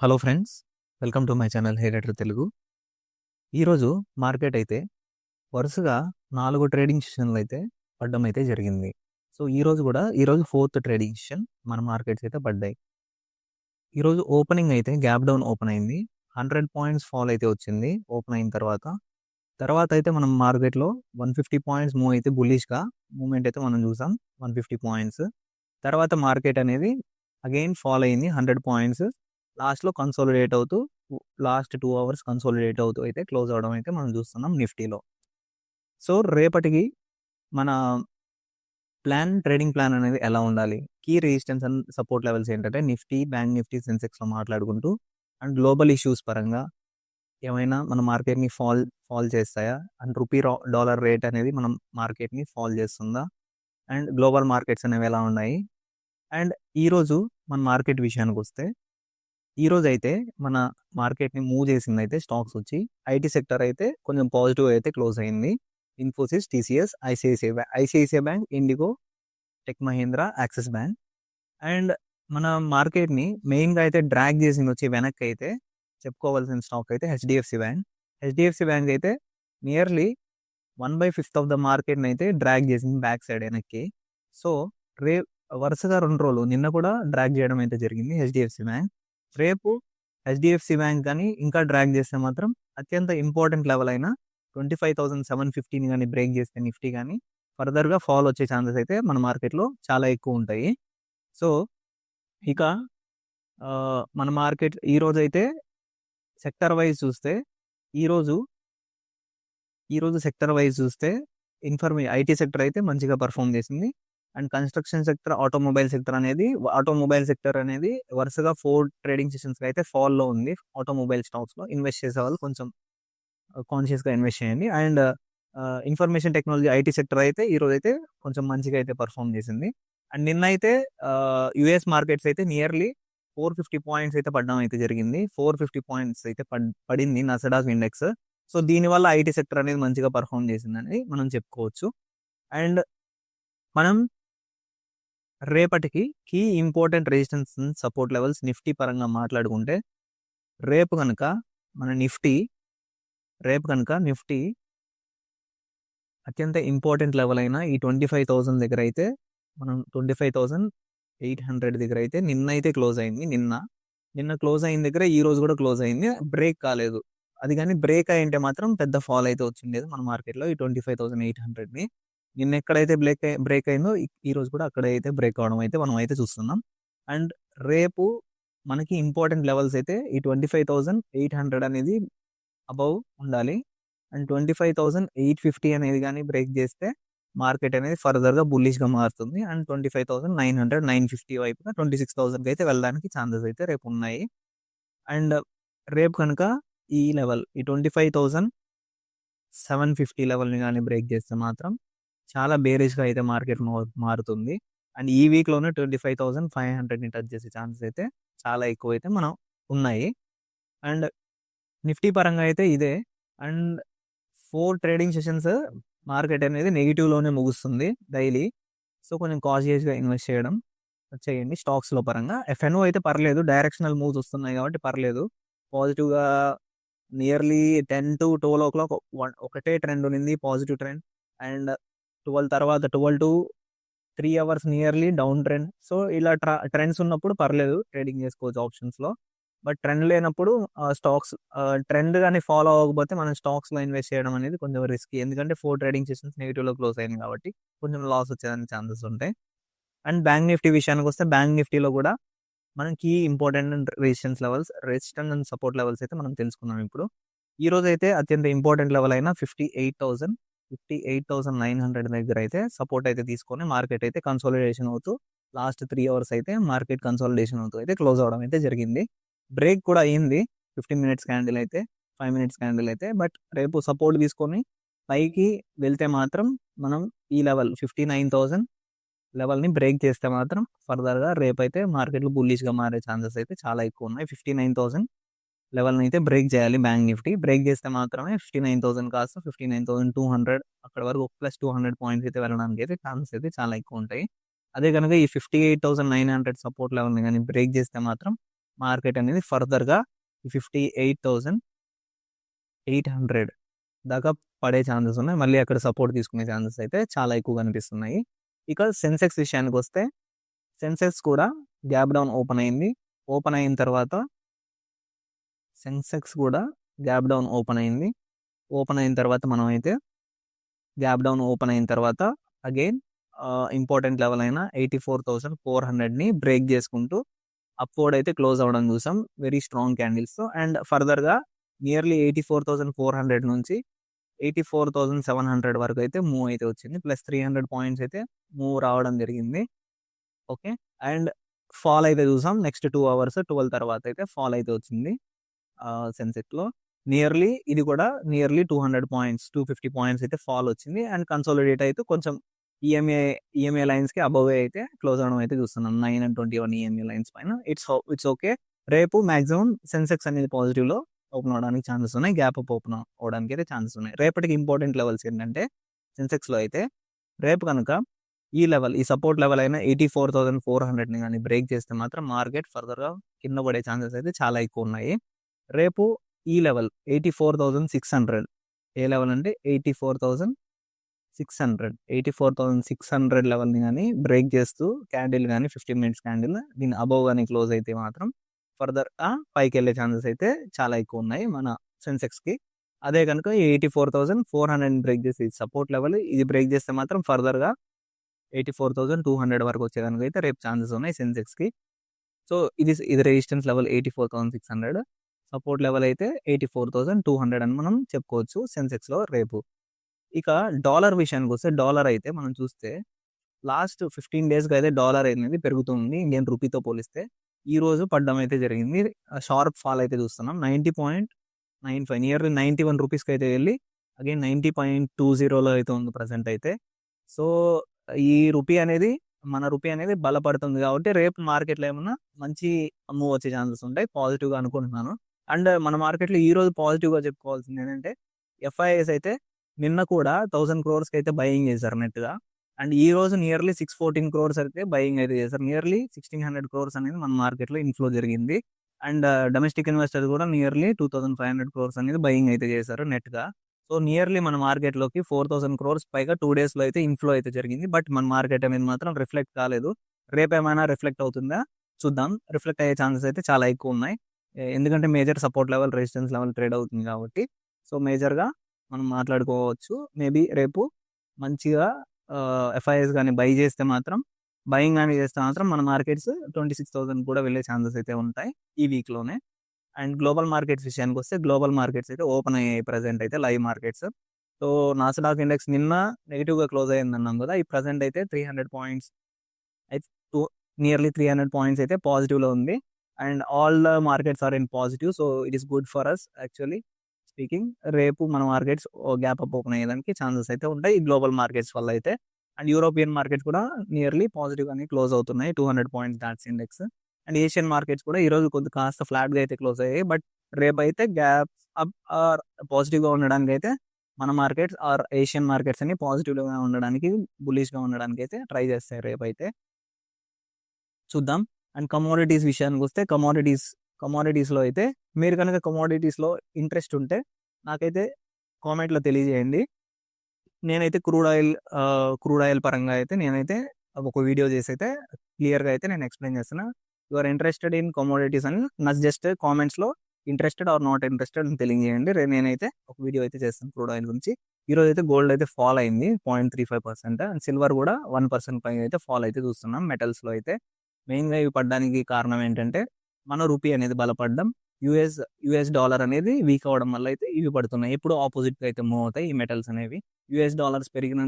Hello friends welcome to my channel hair Telugu. ఈరోజు market అయితే వరుసగా నాలుగు ట్రేడింగ్ సెషన్లు అయితే పడ్డం అయితే జరిగింది. సో ఈరోజు కూడా ఈరోజు ఫోర్త్ ట్రేడింగ్ సెషన్ మన మార్కెట్స్ అయితే పడ్డాయి. ఈరోజు ఓపెనింగ్ అయితే గ్యాప్ డౌన్ ఓపెన్ అయింది. హండ్రెడ్ పాయింట్స్ ఫాల్ అయితే వచ్చింది ఓపెన్ అయిన తర్వాత. తర్వాత అయితే మనం మార్కెట్లో వన్ ఫిఫ్టీ పాయింట్స్ మూవ్ అయితే బుల్లిష్గా మూమెంట్ అయితే మనం చూసాం వన్ ఫిఫ్టీ పాయింట్స్ తర్వాత మార్కెట్ అనేది అగైన్ ఫాల్ అయింది హండ్రెడ్ పాయింట్స్ లాస్ట్లో కన్సోలిడేట్ అవుతూ లాస్ట్ టూ అవర్స్ కన్సోలిడేట్ అవుతూ అయితే క్లోజ్ అవడం అయితే మనం చూస్తున్నాం నిఫ్టీలో. సో రేపటికి మన ప్లాన్ ట్రేడింగ్ ప్లాన్ అనేది ఎలా ఉండాలి? Key resistance and support levels ఏంటంటే నిఫ్టీ బ్యాంక్ నిఫ్టీ సెన్సెక్స్లో మాట్లాడుకుంటూ అండ్ గ్లోబల్ ఇష్యూస్ పరంగా ఏమైనా మన మార్కెట్ని ఫాల్ ఫాల్ చేస్తాయా? అండ్ రూపీ డాలర్ రేట్ అనేది మనం మార్కెట్ని ఫాల్ చేస్తుందా? అండ్ గ్లోబల్ మార్కెట్స్ అనేవి ఎలా ఉన్నాయి? అండ్ ఈరోజు మన మార్కెట్ విషయానికి వస్తే ఈరోజు అయితే మన మార్కెట్ని మూవ్ చేసింది అయితే స్టాక్స్ వచ్చి ఐటీ సెక్టర్ అయితే కొంచెం పాజిటివ్ అయితే క్లోజ్ అయింది. Infosys TCS ICICI bank ICICI bank IndiGo Tech Mahindra Axis bank. And మన మార్కెట్ని మెయిన్గా అయితే డ్రాగ్ చేసింది వచ్చి వెనక్కి అయితే చెప్పుకోవాల్సిన స్టాక్ అయితే హెచ్డిఎఫ్సి బ్యాంక్. హెచ్డిఎఫ్సి బ్యాంక్ అయితే nearly one by fifth of the మార్కెట్ని అయితే డ్రాగ్ చేసింది బ్యాక్ సైడ్ వెనక్కి. సో రే వరుసగా రెండు రోజులు నిన్న కూడా డ్రాగ్ చేయడం అయితే జరిగింది హెచ్డిఎఫ్సి బ్యాంక్. రేపు హెచ్డిఎఫ్సి బ్యాంక్ కానీ ఇంకా డ్రాగ్ చేస్తే మాత్రం అత్యంత ఇంపార్టెంట్ లెవెల్ అయిన ట్వంటీ ఫైవ్ థౌసండ్ సెవెన్ ఫిఫ్టీని కానీ బ్రేక్ చేస్తే నిఫ్టీ కానీ ఫర్దర్గా ఫాల్ వచ్చే ఛాన్సెస్ అయితే మన మార్కెట్లో చాలా ఎక్కువ ఉంటాయి. సో ఇక మన మార్కెట్ ఈరోజు అయితే సెక్టర్ వైజ్ చూస్తే ఈరోజు ఈరోజు సెక్టర్ వైజ్ చూస్తే ఇన్ఫర్మే ఐటీ సెక్టర్ అయితే మంచిగా పర్ఫామ్ చేసింది. And construction sector automobile sector అనేది ఆటోమొబైల్ సెక్టర్ అనేది వరుసగా ఫోర్ ట్రేడింగ్ సెషన్స్ అయితే ఫాల్లో ఉంది. ఆటోమొబైల్ స్టాక్స్లో ఇన్వెస్ట్ చేసే వాళ్ళు కొంచెం కాన్షియస్గా ఇన్వెస్ట్ చేయండి. And information technology IT sector అయితే ఈరోజు అయితే కొంచెం మంచిగా అయితే పర్ఫామ్ చేసింది. అండ్ నిన్న అయితే యుఎస్ మార్కెట్స్ అయితే నియర్లీ ఫోర్ ఫిఫ్టీ పాయింట్స్ అయితే పడడం అయితే జరిగింది. ఫోర్ ఫిఫ్టీ పాయింట్స్ అయితే పడింది నసడాస్ ఇండెక్స్. సో దీనివల్ల ఐటీ సెక్టర్ అనేది మంచిగా పర్ఫామ్ చేసిందని మనం చెప్పుకోవచ్చు. అండ్ మనం రేపటికి key important resistance support levels Nifty పరంగా మాట్లాడుకుంటే రేపు కనుక మన నిఫ్టీ రేపు కనుక నిఫ్టీ అత్యంత ఇంపార్టెంట్ లెవెల్ అయిన ఈ ట్వంటీ ఫైవ్ థౌజండ్ దగ్గర అయితే మనం twenty five thousand eight hundred దగ్గర అయితే నిన్న అయితే క్లోజ్ అయింది నిన్న. నిన్న క్లోజ్ అయిన దగ్గర ఈ రోజు కూడా క్లోజ్ అయింది బ్రేక్ కాలేదు. అది కానీ బ్రేక్ అయింటే మాత్రం పెద్ద ఫాల్ అయితే వచ్చిండేది మన మార్కెట్లో ఈ ట్వంటీ ఫైవ్ థౌసండ్ ఎయిట్ హండ్రెడ్ని నిన్న ఎక్కడైతే బ్రేక్ బ్రేక్ అయిందో ఈ రోజు కూడా అక్కడైతే బ్రేక్ అవడం అయితే మనం అయితే చూస్తున్నాం. అండ్ రేపు మనకి ఇంపార్టెంట్ లెవెల్స్ అయితే ఈ twenty five thousand eight hundred అనేది అబౌవ్ ఉండాలి. And twenty five thousand eight fifty అనేది కానీ బ్రేక్ చేస్తే మార్కెట్ అనేది ఫర్దర్గా బుల్లిష్గా మారుతుంది. And twenty five thousand nine hundred nine fifty వైపున ట్వంటీ సిక్స్ థౌసండ్కి అయితే వెళ్ళడానికి ఛాన్సెస్ అయితే రేపు ఉన్నాయి. అండ్ రేపు కనుక ఈ లెవెల్ ఈ twenty five thousand seven fifty లెవెల్ని కానీ బ్రేక్ చేస్తే మాత్రం చాలా బేరిష్గా అయితే మార్కెట్ మారుతుంది. అండ్ ఈ వీక్లోనే ట్వంటీ ఫైవ్ థౌసండ్ ఫైవ్ హండ్రెడ్ని టచ్ చేసే ఛాన్సెస్ అయితే చాలా ఎక్కువ అయితే మనం ఉన్నాయి. అండ్ నిఫ్టీ పరంగా అయితే ఇదే. And four trading sessions market అనేది నెగిటివ్లోనే ముగుస్తుంది డైలీ. సో కొంచెం కాషియస్గా ఇన్వెస్ట్ చేయడం చేయండి. స్టాక్స్లో పరంగా. ఎఫ్ఎన్ఓ అయితే పర్లేదు. డైరెక్షనల్ మూవ్స్ వస్తున్నాయి కాబట్టి పర్లేదు. పాజిటివ్గా nearly ten to twelve o'clock ఒకటే ట్రెండ్ ఉంది పాజిటివ్ ట్రెండ్. అండ్ ట్వెల్వ్ తర్వాత twelve to three hours nearly down trend so ఇలా ట్రా ట్రెండ్స్ ఉన్నప్పుడు పర్లేదు ట్రేడింగ్ చేసుకోవచ్చు ఆప్షన్స్లో బట్ ట్రెండ్ లేనప్పుడు స్టాక్స్ ట్రెండ్ కానీ ఫాలో అవ్వకపోతే మనం స్టాక్స్లో ఇన్వెస్ట్ చేయడం అనేది కొంచెం రిస్క్ ఎందుకంటే ఫోర్ ట్రేడింగ్ సెషన్స్ నెగిటివ్లో క్లోజ్ అయింది కాబట్టి కొంచెం లాస్ వచ్చేదానికి ఛాన్సెస్ ఉంటాయి. అండ్ బ్యాంక్ నిఫ్టీ విషయానికి వస్తే బ్యాంక్ నిఫ్టీలో కూడా మనం key important resistance levels resistance and support levels అయితే మనం తెలుసుకున్నాం ఇప్పుడు. ఈ రోజు అయితే అత్యంత ఇంపార్టెంట్ లెవెల్ అయిన fifty eight thousand fifty eight thousand nine hundred దగ్గర అయితే సపోర్ట్ అయితే తీసుకొని మార్కెట్ అయితే కన్సాలిడేషన్ అవుతూ లాస్ట్ త్రీ అవర్స్ అయితే మార్కెట్ కన్సాలిడేషన్ అవుతూ అయితే క్లోజ్ అవడం అయితే జరిగింది. బ్రేక్ కూడా అయ్యింది ఫిఫ్టీన్ మినిట్స్ క్యాండిల్ అయితే ఫైవ్ మినిట్స్ క్యాండిల్ అయితే బట్ రేపు సపోర్ట్ తీసుకొని పైకి వెళ్తే మాత్రం మనం ఈ లెవెల్ ఫిఫ్టీ నైన్ థౌసండ్ లెవెల్ని బ్రేక్ చేస్తే మాత్రం ఫర్దర్గా రేపు అయితే మార్కెట్లో బుల్లిష్గా మారే ఛాన్సెస్ అయితే చాలా ఎక్కువ ఉన్నాయి. ఫిఫ్టీ నైన్ థౌసండ్ లెవెల్ని అయితే బ్రేక్ చేయాలి బ్యాంక్ నిఫ్టీ బ్రేక్ చేస్తే మాత్రమే ఫిఫ్టీ నైన్ థౌసండ్ కాస్త fifty nine thousand two hundred అక్కడ వరకు ప్లస్ టూ హండ్రెడ్ పాయింట్స్ అయితే వెళ్ళడానికి అయితే ఛాన్సెస్ అయితే చాలా ఎక్కువ ఉంటాయి అదే కనుక ఈ fifty eight thousand nine hundred support లెవెల్ని కానీ బ్రేక్ చేస్తే మాత్రం మార్కెట్ అనేది ఫర్దర్‌గా 58,800 దాకా పడే ఛాన్సెస్ ఉన్నాయి. మళ్ళీ అక్కడ సపోర్ట్ తీసుకునే ఛాన్సెస్ అయితే చాలా ఎక్కువ కనిపిస్తున్నాయి. ఇక సెన్సెక్స్ విషయానికి వస్తే సెన్సెక్స్ కూడా గ్యాప్ డౌన్ ఓపెన్ అయింది. ఓపెన్ అయిన తర్వాత సెన్సెక్స్ కూడా గ్యాప్ డౌన్ ఓపెన్ అయింది. ఓపెన్ అయిన తర్వాత మనం అయితే గ్యాప్ డౌన్ ఓపెన్ అయిన తర్వాత అగైన్ ఇంపార్టెంట్ లెవెల్ అయిన 84,400ని బ్రేక్ చేసుకుంటూ అప్‌వర్డ్ అయితే క్లోజ్ అవ్వడం చూసాం. వెరీ స్ట్రాంగ్ క్యాండిల్స్‌తో అండ్ ఫర్దర్‌గా నియర్లీ 84,400 నుంచి 84,700 వరకు అయితే మూవ్ అయితే వచ్చింది. ప్లస్ 300 పాయింట్స్ అయితే మూవ్ రావడం జరిగింది. ఓకే. అండ్ ఫాల్ అయితే చూసాం. నెక్స్ట్ టూ అవర్స్ 12 తర్వాత అయితే ఫాల్ అయితే వచ్చింది. ఆహ్, సెన్సెక్స్‌లో నియర్లీ ఇది కూడా నియర్లీ 200 పాయింట్స్, 250 పాయింట్స్ అయితే ఫాల్ వచ్చింది. అండ్ కన్సోలిడేట్ అయితే కొంచెం ఈఎంఏ ఈఎంఏ లైన్స్‌కి అబోవ్ అయితే క్లోజ్ అవ్వడం అయితే చూస్తున్నాం. నైన్ అండ్ 21 ఈఎంఏ లైన్స్ పైన. It's oh it's okay. రేపు మాక్సిమం సెన్సెక్స్ అనేది పాజిటివ్‌లో ఓపెన్ అవ్వడానికి ఛాన్సెస్ ఉన్నాయి. గ్యాప్ అప్ ఓపెన్ అవ్వడానికి అయితే ఛాన్సెస్ ఉన్నాయి. రేపటికి ఇంపార్టెంట్ లెవెల్స్ ఏంటంటే సెన్సెక్స్‌లో అయితే రేపు కనుక ఈ లెవెల్ ఈ సపోర్ట్ లెవెల్ అయిన 84,400ని గాని బ్రేక్ చేస్తే మాత్రం మార్కెట్ ఫర్దర్‌గా కింద పడే ఛాన్సెస్ అయితే చాలా ఎక్కువ ఉన్నాయి. రేపు ఈ level eighty four thousand six hundred. ఏ లెవెల్ అంటే eighty four thousand six hundred. Eighty four thousand six hundred లెవెల్ని కానీ బ్రేక్ చేస్తూ క్యాండిల్ కానీ ఫిఫ్టీన్ మినిట్స్ క్యాండిల్ దీని అబవ్ కానీ క్లోజ్ అయితే మాత్రం ఫర్దర్ పైకి వెళ్ళే ఛాన్సెస్ అయితే చాలా ఎక్కువ ఉన్నాయి మన సెన్సెక్స్కి. అదే కనుక eighty four thousand four hundred break చేసి సపోర్ట్ లెవెల్ ఇది బ్రేక్ చేస్తే మాత్రం ఫర్దర్గా eighty four thousand two hundred వరకు వచ్చే కనుక అయితే రేపు ఛాన్సెస్ ఉన్నాయి సెన్సెక్స్కి. సో ఇది ఇది resistance level eighty four thousand six hundred. Support level అయితే 84,200 అని మనం చెప్పుకోవచ్చు సెన్సెక్స్‌లో రేపు. ఇక డాలర్ విషయానికి వస్తే డాలర్ అయితే మనం చూస్తే లాస్ట్ 15 డేస్‌గా అయితే డాలర్ అనేది పెరుగుతుంది ఇండియన్ రూపీతో పోలిస్తే. ఈ రోజు పడ్డం అయితే జరిగింది. షార్ప్ ఫాల్ అయితే చూస్తున్నాం. 90.95 నియర్లీ 91 రూపీస్‌కి అయితే వెళ్ళి అగైన్ 90.20లో అయితే ఉంది ప్రజెంట్ అయితే. సో ఈ రూపీ అనేది మన రూపీ అనేది బలపడుతుంది కాబట్టి రేపు మార్కెట్‌లో ఏమన్నా మంచి మూవ్ వచ్చే ఛాన్సెస్ ఉంటాయి. పాజిటివ్‌గా అనుకుంటున్నాను. అండ్ మన మార్కెట్‌లో ఈ రోజు పాజిటివ్‌గా చెప్పుకోవాల్సింది ఏంటంటే ఎఫ్ఐఎస్ అయితే నిన్న కూడా థౌసండ్ క్రోర్స్‌కి అయితే బయింగ్ చేశారు నెట్‌గా. అండ్ ఈ రోజు నియర్లీ 614 క్రోర్స్ అయితే బయింగ్ అయితే చేశారు. నియర్లీ 1600 క్రోర్స్ అనేది మన మార్కెట్‌లో ఇన్‌ఫ్లో జరిగింది. అండ్ డొమెస్టిక్ ఇన్వెస్టర్ కూడా నియర్లీ 2500 క్రోర్స్ అనేది బయింగ్ అయితే చేశారు నెట్‌గా. సో నియర్లీ మన మార్కెట్‌లోకి 4000 క్రోర్స్ పైగా 2 డేస్‌లో అయితే ఇన్‌ఫ్లో అయితే జరిగింది. బట్ మన మార్కెట్ అనేది మాత్రం రిఫ్లెక్ట్ కాలేదు. రేపు ఏమైనా రిఫ్లెక్ట్ అవుతుందా? చూద్దాం. రిఫ్లెక్ట్ అయ్యే ఛాన్సెస్ అయితే చాలా ఎక్కువ ఉన్నాయి. ఎందుకంటే major support level, resistance level trade అవుతుంది కాబట్టి. సో మేజర్‌గా మనం మాట్లాడుకోవచ్చు. మేబీ రేపు మంచిగా ఎఫ్ఐఎస్ కానీ బై చేస్తే మాత్రం బయింగ్ కానీ చేస్తే మాత్రం మన మార్కెట్స్ 26,000 కూడా వెళ్ళే ఛాన్సెస్ అయితే ఉంటాయి ఈ వీక్‌లోనే. అండ్ గ్లోబల్ మార్కెట్స్ విషయానికి వస్తే గ్లోబల్ మార్కెట్స్ అయితే ఓపెన్ అయ్యాయి ప్రజెంట్ అయితే live markets. So Nasdaq index నిన్న నెగిటివ్గా క్లోజ్ అయిందన్నాం కదా! ఈ ప్రజెంట్ అయితే 300 పాయింట్స్ అయితే టూ నియర్లీ 300 పాయింట్స్ అయితే పాజిటివ్‌లో ఉంది. And all the markets are in positive. So it is good for us actually speaking. రేపు మన మార్కెట్స్ గ్యాప్ అప్ ఓపెన్ అయ్యేదానికి ఛాన్సెస్ అయితే ఉంటాయి. ఈ గ్లోబల్ మార్కెట్స్ వల్ల అయితే. అండ్ యూరోపియన్ మార్కెట్స్ కూడా నియర్లీ పాజిటివ్ అని క్లోజ్ అవుతున్నాయి. 200 points DAX index. And Asian markets కూడా ఈరోజు కొద్దిగా కాస్త ఫ్లాట్‌గా అయితే క్లోజ్ అయ్యాయి. బట్ రేపు అయితే గ్యాప్ అప్ ఆర్ పాజిటివ్‌గా ఉండడానికైతే మన మార్కెట్స్ ఆర్ ఏషియన్ మార్కెట్స్ అన్ని పాజిటివ్‌గా ఉండడానికి, బులిష్గా ఉండడానికి అయితే ట్రై చేస్తాయి రేపు అయితే చూద్దాం. అండ్ కమోడిటీస్ విషయానికి వస్తే కమోడిటీస్ కమోడిటీస్‌లో అయితే మీరు కనుక కమోడిటీస్‌లో ఇంట్రెస్ట్ ఉంటే నాకైతే కామెంట్‌లో తెలియజేయండి. నేనైతే క్రూడ్ ఆయిల్ క్రూడ్ ఆయిల్ పరంగా అయితే నేనైతే ఒక వీడియో చేసి అయితే క్లియర్‌గా అయితే నేను ఎక్స్‌ప్లెయిన్ చేస్తున్నా. You are interested in commodities అని నాకు జస్ట్ కామెంట్స్‌లో ఇంట్రెస్టెడ్ ఆర్ నాట్ ఇంట్రెస్టెడ్ అని తెలియజేయండి. రేపు నేనైతే ఒక వీడియో అయితే చేస్తాను క్రూడ్ ఆయిల్ గురించి. ఈరోజు అయితే గోల్డ్ అయితే ఫాల్ అయింది 0.35% అండ్ సిల్వర్ కూడా వన్ పర్సెంట్ పైన అయితే ఫాల్ అయితే చూస్తున్నాం మెటల్స్‌లో అయితే. మెయిన్‌గా ఇవి పడడానికి కారణం ఏంటంటే మన రూపీ అనేది బలపడడం. యూఎస్ యుఎస్ డాలర్ అనేది వీక్ అవ్వడం వల్ల అయితే ఇవి పడుతున్నాయి. ఎప్పుడు ఆపోజిట్‌గా అయితే మూవ్ అవుతాయి ఈ మెటల్స్ అనేవి. యూఎస్ డాలర్స్ పెరిగిన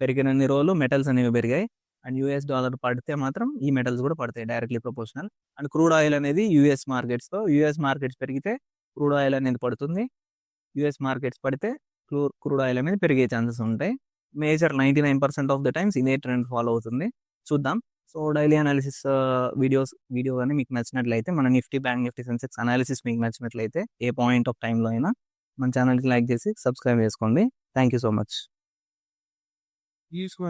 పెరిగినన్ని రోజులు మెటల్స్ అనేవి పెరిగాయి. అండ్ యూఎస్ డాలర్ పడితే మాత్రం ఈ మెటల్స్ కూడా పడతాయి directly proportional. And crude oil అనేది యూఎస్ మార్కెట్స్‌లో యూఎస్ మార్కెట్స్ పెరిగితే క్రూడ్ ఆయిల్ అనేది పడుతుంది. యూఎస్ మార్కెట్స్ పడితే క్రూ క్రూడ్ ఆయిల్ అనేది పెరిగే ఛాన్సెస్ ఉంటాయి. మేజర్ 99% ఆఫ్ ద టైమ్స్ ఇదే ట్రెండ్ ఫాలో అవుతుంది. చూద్దాం. So daily analysis videos video కానీ మీకు నచ్చినట్లయితే మన Nifty, bank Nifty, Sensex analysis మీకు నచ్చినట్లయితే ఏ పాయింట్ ఆఫ్ టైంలో అయినా మన ఛానల్కి లైక్ చేసి సబ్స్క్రైబ్ చేసుకోండి. Thank you so much. తీసుకో